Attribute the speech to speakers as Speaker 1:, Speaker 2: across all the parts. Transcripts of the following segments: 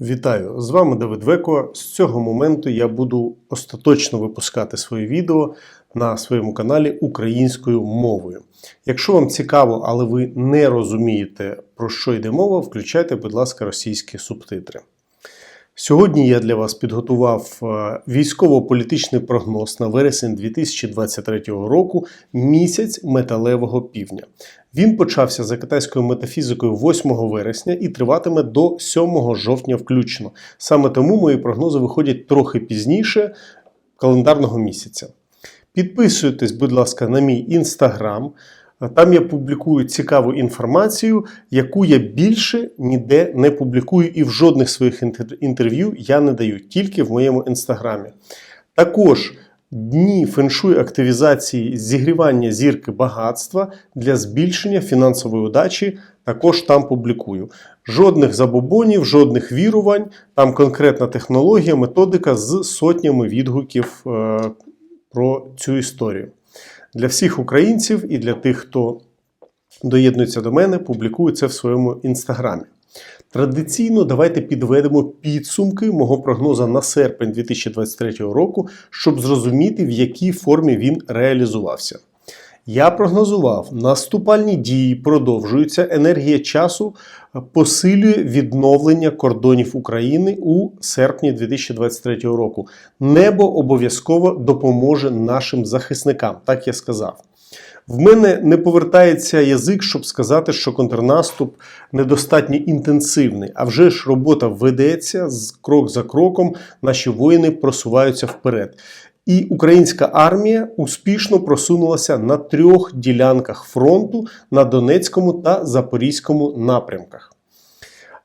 Speaker 1: Вітаю! З вами Давид Веко. З цього моменту я буду остаточно випускати свої відео на своєму каналі українською мовою. Якщо вам цікаво, але ви не розумієте, про що йде мова, включайте, будь ласка, російські субтитри. Сьогодні я для вас підготував е, військово-політичний прогноз на вересень 2023 року місяць металевого півдня. Він почався за китайською метафізикою 8 вересня і триватиме до 7 жовтня включно. Саме тому мої прогнози виходять трохи пізніше календарного місяця. Підписуйтесь, будь ласка, на мій інстаграм. Там я публікую цікаву інформацію, яку я більше ніде не публікую, і в жодних своїх інтерв'ю я не даю, тільки в моєму інстаграмі. Також дні феншуй активізації зігрівання зірки багатства для збільшення фінансової удачі також там публікую. Жодних забобонів, жодних вірувань, там конкретна технологія, методика з сотнями відгуків е, про цю історію. Для всіх українців і для тих, хто доєднується до мене, публікую це в своєму інстаграмі. Традиційно давайте підведемо підсумки мого прогнозу на серпень 2023 року, щоб зрозуміти, в якій формі він реалізувався. Я прогнозував, наступальні дії продовжуються, енергія часу посилює відновлення кордонів України у серпні 2023 року. Небо обов'язково допоможе нашим захисникам, так я сказав. В мене не повертається язик, щоб сказати, що контрнаступ недостатньо інтенсивний. А вже ж робота ведеться крок за кроком. Наші воїни просуваються вперед. І українська армія успішно просунулася на трьох ділянках фронту на Донецькому та Запорізькому напрямках.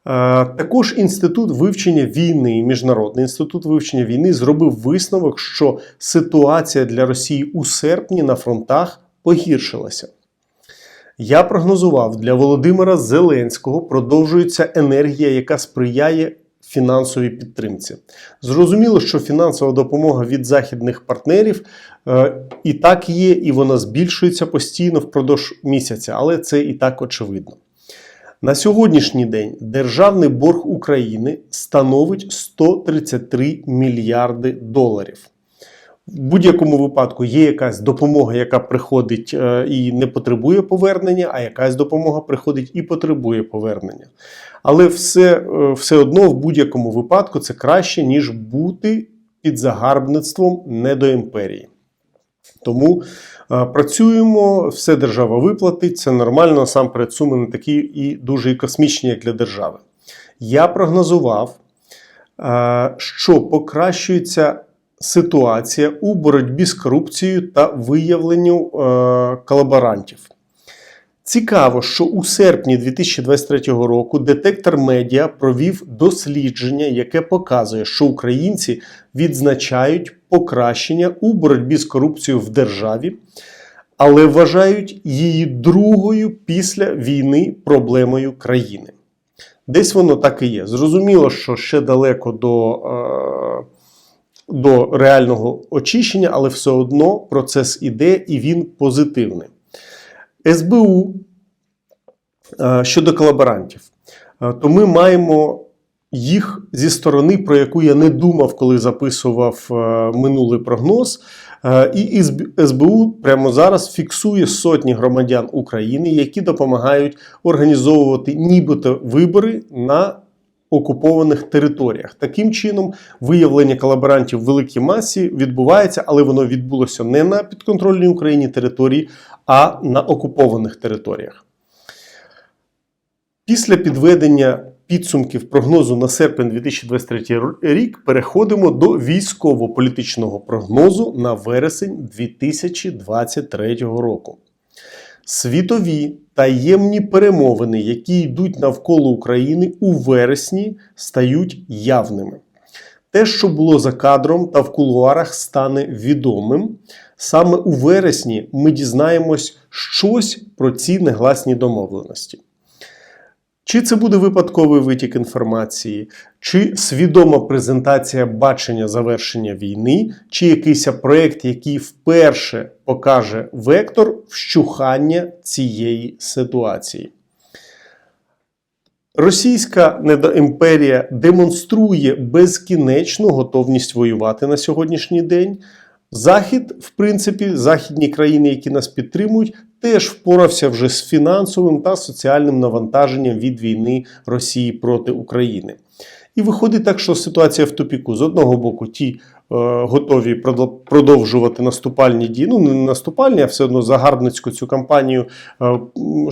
Speaker 1: Е, Також інститут вивчення війни, міжнародний інститут вивчення війни зробив висновок, що ситуація для Росії у серпні на фронтах погіршилася. Я прогнозував для Володимира Зеленського продовжується енергія, яка сприяє фінансовій підтримці. Зрозуміло, що фінансова допомога від західних партнерів е, і так є, і вона збільшується постійно впродовж місяця, але це і так очевидно. На сьогоднішній день державний борг України становить 133 мільярди доларів. В будь-якому випадку є якась допомога, яка приходить е, і не потребує повернення, а якась допомога приходить і потребує повернення. Але все, е, все одно в будь-якому випадку це краще, ніж бути під загарбництвом недоімперії. Тому е, працюємо, все держава виплатить, це нормально, насамперед суми не такі і дуже і космічні, як для держави. Я прогнозував, е, що покращується ситуація у боротьбі з корупцією та виявленню е, колаборантів. Цікаво, що у серпні 2023 року детектор медіа провів дослідження, яке показує, що українці відзначають покращення у боротьбі з корупцією в державі, але вважають її другою після війни проблемою країни. Десь воно так і є. Зрозуміло, що ще далеко до, е, до реального очищення, але все одно процес іде і він позитивний. СБУ е, щодо колаборантів, Е, то ми маємо їх зі сторони, про яку я не думав, коли записував е, минулий прогноз. І СБ- СБУ прямо зараз фіксує сотні громадян України, які допомагають організовувати нібито вибори на окупованих територіях. Таким чином, виявлення колаборантів в великій масі відбувається, але воно відбулося не на підконтрольній Україні території, а на окупованих територіях. Після підведення підсумків прогнозу на серпень 2023 рік переходимо до військово-політичного прогнозу на вересень 2023 року. Світові таємні перемовини, які йдуть навколо України у вересні, стають явними. Те, що було за кадром та в кулуарах, стане відомим. Саме у вересні ми дізнаємось щось про ці негласні домовленості. Чи це буде випадковий витік інформації, чи свідома презентація бачення завершення війни, чи якийсь проєкт, який вперше покаже вектор вщухання цієї ситуації. Російська недоімперія демонструє безкінечну готовність воювати на сьогоднішній день. Захід, в принципі, західні країни, які нас підтримують, теж впорався вже з фінансовим та соціальним навантаженням від війни Росії проти України. І виходить так, що ситуація в тупіку. З одного боку, ті е, готові продовжувати наступальні дії, ну не наступальні, а все одно загарбницьку цю кампанію е,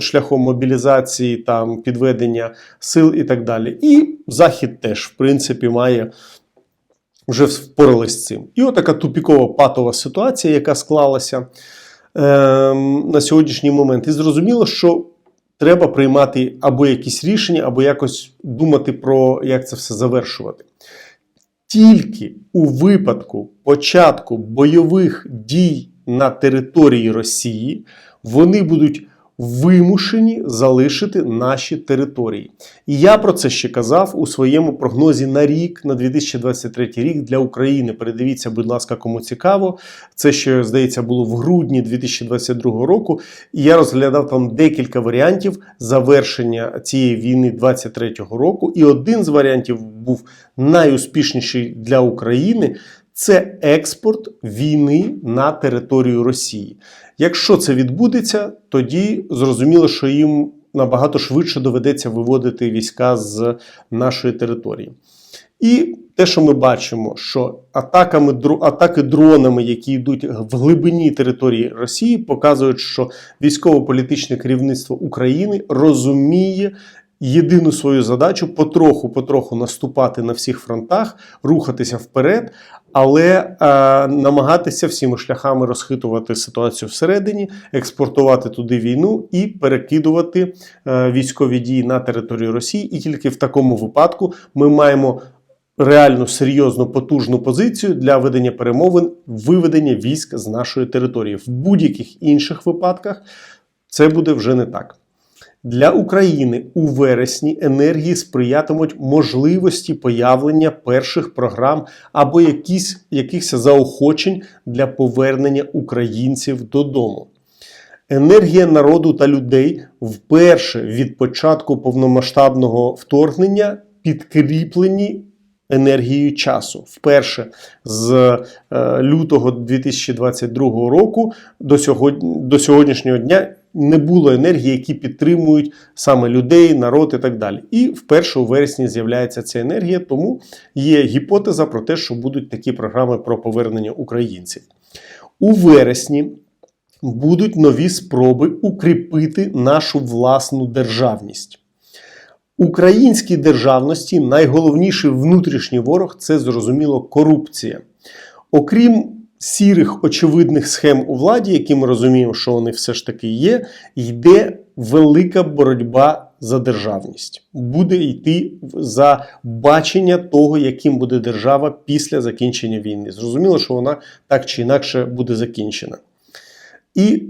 Speaker 1: шляхом мобілізації, там підведення сил і так далі. І Захід теж, в принципі, має вже впоралися з цим. І отака тупікова патова ситуація, яка склалася ем, на сьогоднішній момент. І зрозуміло, що треба приймати або якісь рішення, або якось думати про як це все завершувати. Тільки у випадку початку бойових дій на території Росії вони будуть вимушені залишити наші території. І я про це ще казав у своєму прогнозі на рік, на 2023 рік для України. Передивіться, будь ласка, кому цікаво. Це ще, здається, було в грудні 2022 року. І я розглядав там декілька варіантів завершення цієї війни 2023 року. І один з варіантів був найуспішніший для України. Це експорт війни на територію Росії. Якщо це відбудеться, тоді зрозуміло, що їм набагато швидше доведеться виводити війська з нашої території. І те, що ми бачимо, що атаками атаки дронами, які йдуть в глибині території Росії, показують, що військово-політичне керівництво України розуміє єдину свою задачу потроху-потроху наступати на всіх фронтах, рухатися вперед, але е, намагатися всіми шляхами розхитувати ситуацію всередині, експортувати туди війну і перекидувати е, військові дії на територію Росії. І тільки в такому випадку ми маємо реальну серйозну потужну позицію для ведення перемовин, виведення військ з нашої території. В будь-яких інших випадках це буде вже не так. Для України у вересні енергії сприятимуть можливості появлення перших програм або якісь, якихось заохочень для повернення українців додому. Енергія народу та людей вперше від початку повномасштабного вторгнення підкріплені енергією часу. Вперше з е, лютого 2022 року до, сьогодні, до сьогоднішнього дня не було енергії, які підтримують саме людей, народ і так далі. І вперше у вересні з'являється ця енергія, тому є гіпотеза про те, що будуть такі програми про повернення українців. У вересні будуть нові спроби укріпити нашу власну державність. Українській державності найголовніший внутрішній ворог це зрозуміло корупція. Окрім сірих очевидних схем у владі, які ми розуміємо, що вони все ж таки є, йде велика боротьба за державність. Буде йти за бачення того, яким буде держава після закінчення війни. Зрозуміло, що вона так чи інакше буде закінчена. І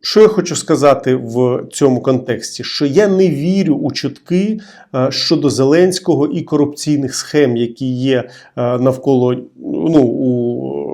Speaker 1: що я хочу сказати в цьому контексті? Що я не вірю у чутки е, щодо Зеленського і корупційних схем, які є е, навколо ну, у,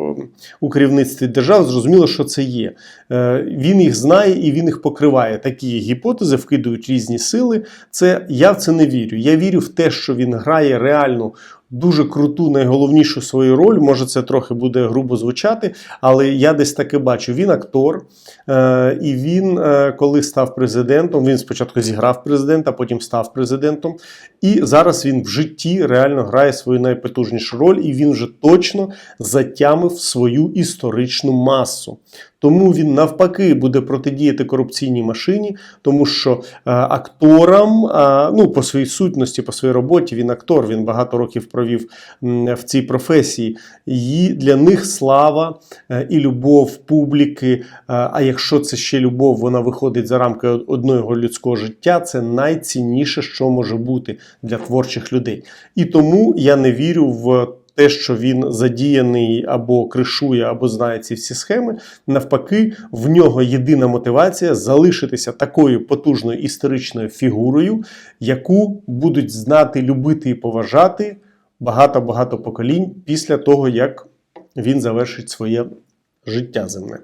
Speaker 1: у керівництві держав. Зрозуміло, що це є. Е, Він їх знає і він їх покриває. Такі гіпотези вкидують різні сили. Це я в це не вірю. Я вірю в те, що він грає реальну. Дуже круту, найголовнішу свою роль. Може, це трохи буде грубо звучати, але я десь таки бачу. Він актор, е, і він, е, коли став президентом, він спочатку зіграв президента, потім став президентом. І зараз він в житті реально грає свою найпотужнішу роль, і він вже точно затямив свою історичну масу. Тому він навпаки буде протидіяти корупційній машині, тому що е, акторам, е, ну по своїй сутності, по своїй роботі, він актор, він багато років провів в цій професії. І для них слава е, і любов публіки. а якщо це ще любов, вона виходить за рамки одного людського життя. Це найцінніше, що може бути для творчих людей. І тому я не вірю в те, що він задіяний або кришує, або знає ці всі схеми. Навпаки, в нього єдина мотивація залишитися такою потужною історичною фігурою, яку будуть знати, любити і поважати багато-багато поколінь після того, як він завершить своє життя земне.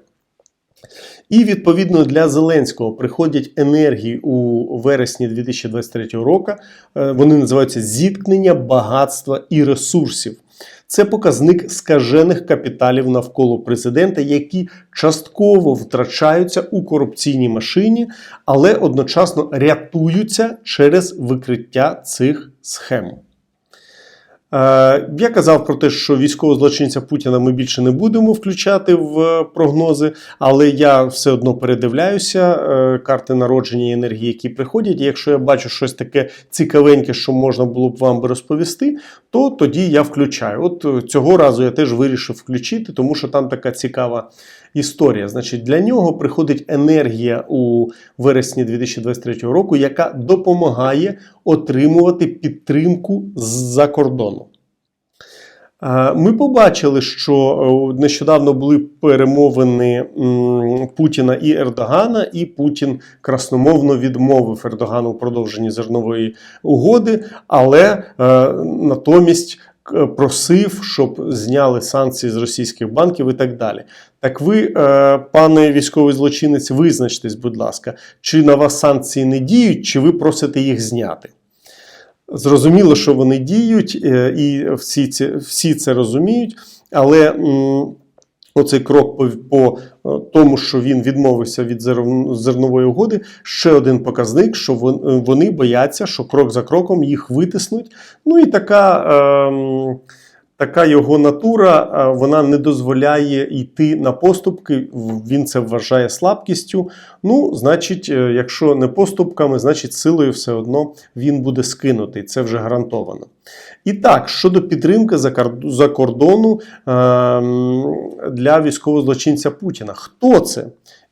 Speaker 1: І відповідно для Зеленського приходять енергії у вересні 2023 року. Е, Вони називаються зіткнення багатства і ресурсів. Це показник скажених капіталів навколо президента, які частково втрачаються у корупційній машині, але одночасно рятуються через викриття цих схем. Е, Я казав про те, що військового злочинця Путіна ми більше не будемо включати в е, прогнози, але я все одно передивляюся е, карти народження і енергії, які приходять. І якщо я бачу щось таке цікавеньке, що можна було б вам розповісти, то тоді я включаю. От цього разу я теж вирішив включити, тому що там така цікава історія. Значить, для нього приходить енергія у вересні 2023 року, яка допомагає отримувати підтримку з-за кордону. Е, Ми побачили, що е, нещодавно були перемовини Путіна і Ердогана, і Путін красномовно відмовив Ердогану у продовженні зернової угоди, але е, натомість просив, щоб зняли санкції з російських банків і так далі. Так ви, пане військовий злочинець, визначтесь, будь ласка, чи на вас санкції не діють, чи ви просите їх зняти? Зрозуміло, що вони діють, е, і всі, ці, всі це розуміють, але оцей крок по, е, тому, що він відмовився від зернової угоди, ще один показник, що е, вони бояться, що крок за кроком їх витиснуть. Ну і така. ем, Така його натура, е, вона не дозволяє йти на поступки. Він це вважає слабкістю. Ну, значить, е, якщо не поступками, значить силою все одно він буде скинутий. Це вже гарантовано. І так, щодо підтримки за кордону ем, для військовозлочинця Путіна. Хто це?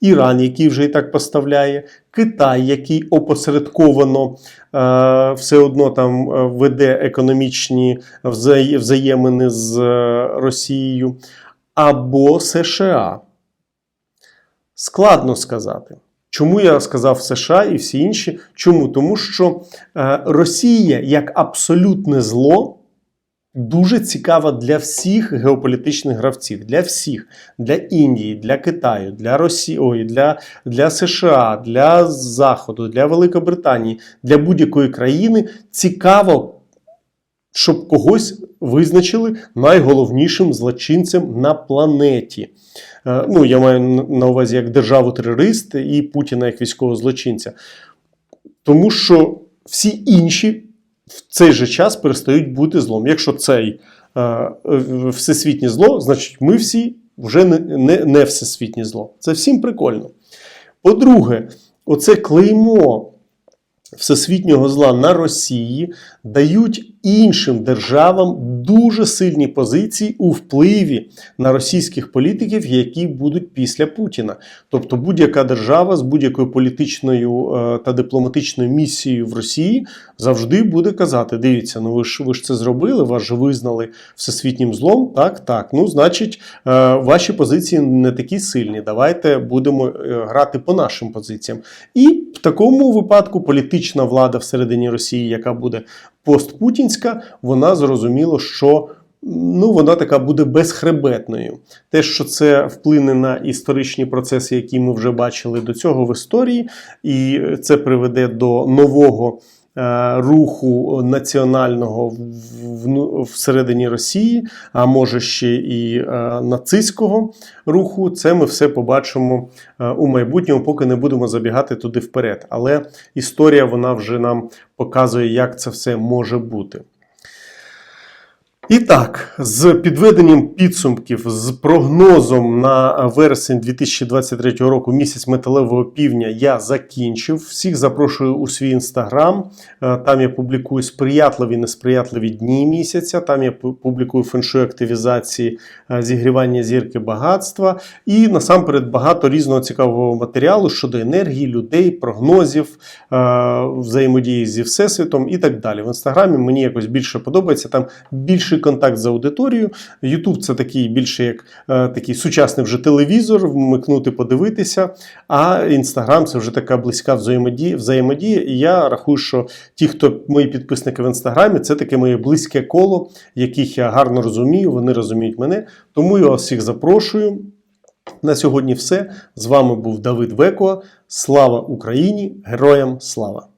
Speaker 1: Іран, який вже і так поставляє, Китай, який опосередковано е, все одно там е, веде економічні взає- взаємини з е, Росією, або США. Складно сказати. Чому я сказав США і всі інші? Чому? Тому що е, Росія як абсолютне зло дуже цікава для всіх геополітичних гравців, для всіх, для Індії, для Китаю, для Росії, ой, для, для США, для Заходу, для Великобританії, для будь-якої країни цікаво, щоб когось визначили найголовнішим злочинцем на планеті. Е, Ну, я маю на увазі як державу-терорист і Путіна як військового злочинця. Тому що всі інші в цей же час перестають бути злом. Якщо цей е, всесвітнє зло, значить ми всі вже не, не, не всесвітнє зло. Це всім прикольно. По-друге, оце клеймо всесвітнього зла на Росії дають іншим державам дуже сильні позиції у впливі на російських політиків, які будуть після Путіна. Тобто будь-яка держава з будь-якою політичною е, та дипломатичною місією в Росії завжди буде казати: дивіться, ну ви ж ви ж це зробили, вас же визнали всесвітнім злом. Так, так. Ну, значить, е, ваші позиції не такі сильні. Давайте будемо е, грати по нашим позиціям. І в такому випадку політична влада всередині Росії, яка буде постпутінська, вона зрозуміло, що ну, вона така буде безхребетною. Те, що це вплине на історичні процеси, які ми вже бачили до цього в історії, і це приведе до нового. Е, Руху національного в- всередині Росії, а може ще і е, нацистського руху, це ми все побачимо е, у майбутньому, поки не будемо забігати туди вперед. Але історія вона вже нам показує, як це все може бути. І так, з підведенням підсумків, з прогнозом на вересень 2023 року, місяць металевого півня, я закінчив. Всіх запрошую у свій інстаграм. Е, Там я публікую сприятливі несприятливі дні місяця. Там я публікую феншуй активізації, е, зігрівання зірки багатства. І насамперед багато різного цікавого матеріалу щодо енергії, людей, прогнозів, е, взаємодії зі всесвітом і так далі. В інстаграмі мені якось більше подобається. Там більший контакт з аудиторією. Ютуб це такий більше як е, такий сучасний вже телевізор, вмикнути, подивитися. А інстаграм це вже така близька взаємодія. взаємодія. І я рахую, що ті, хто мої підписники в інстаграмі, це таке моє близьке коло, яких я гарно розумію, вони розуміють мене. Тому я вас всіх запрошую. На сьогодні все. З вами був Давид Веко. Слава Україні! Героям слава!